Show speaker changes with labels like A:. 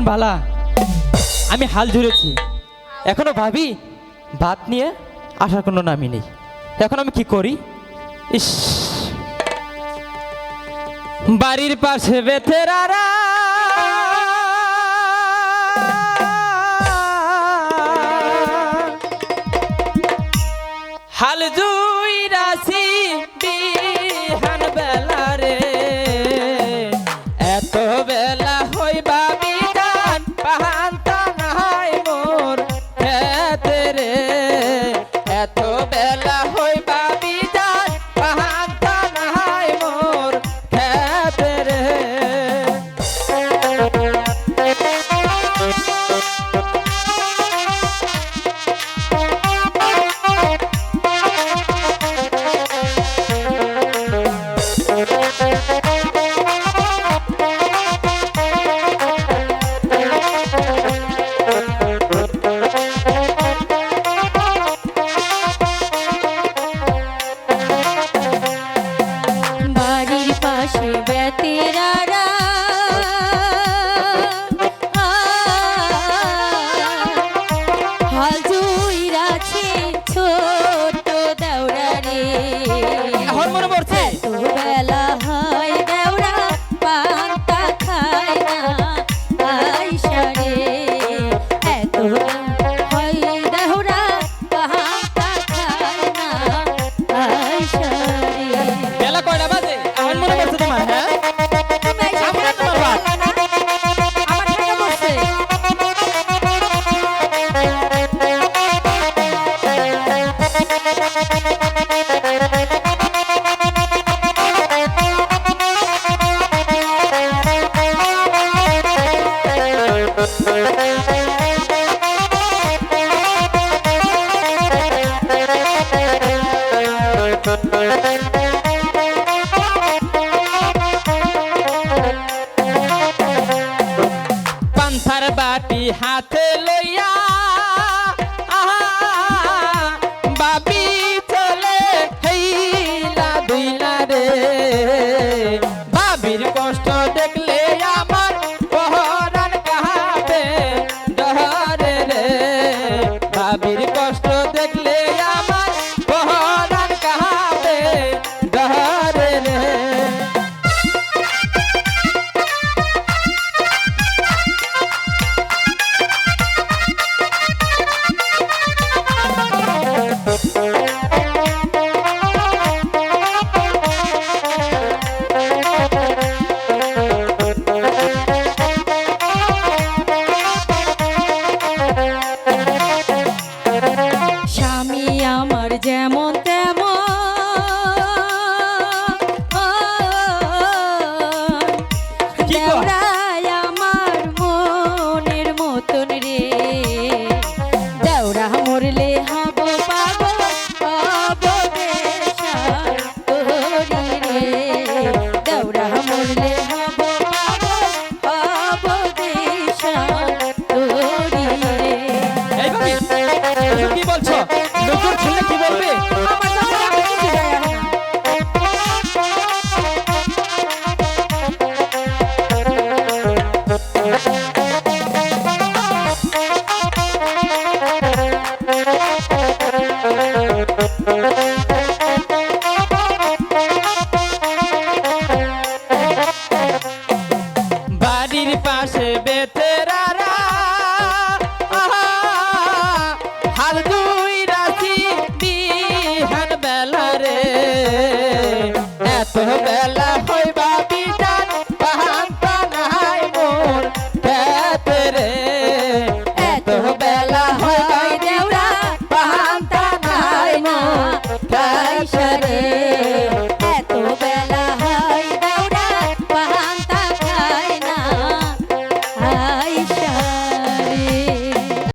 A: বালা, আমি হাল জুড়েছি এখনও ভাবি ভাত নিয়ে আসার কোনো নামই নেই। এখন আমি কি করি? ইস। বাড়ির পাশে বেথেরারা হাল জুই রাশি হাতে লইয়া
B: a Biri Costa. মতন
A: বাড়ির পাশে বেতেরারা হাল দুই রাতি বেলা রে। বেলা হইবা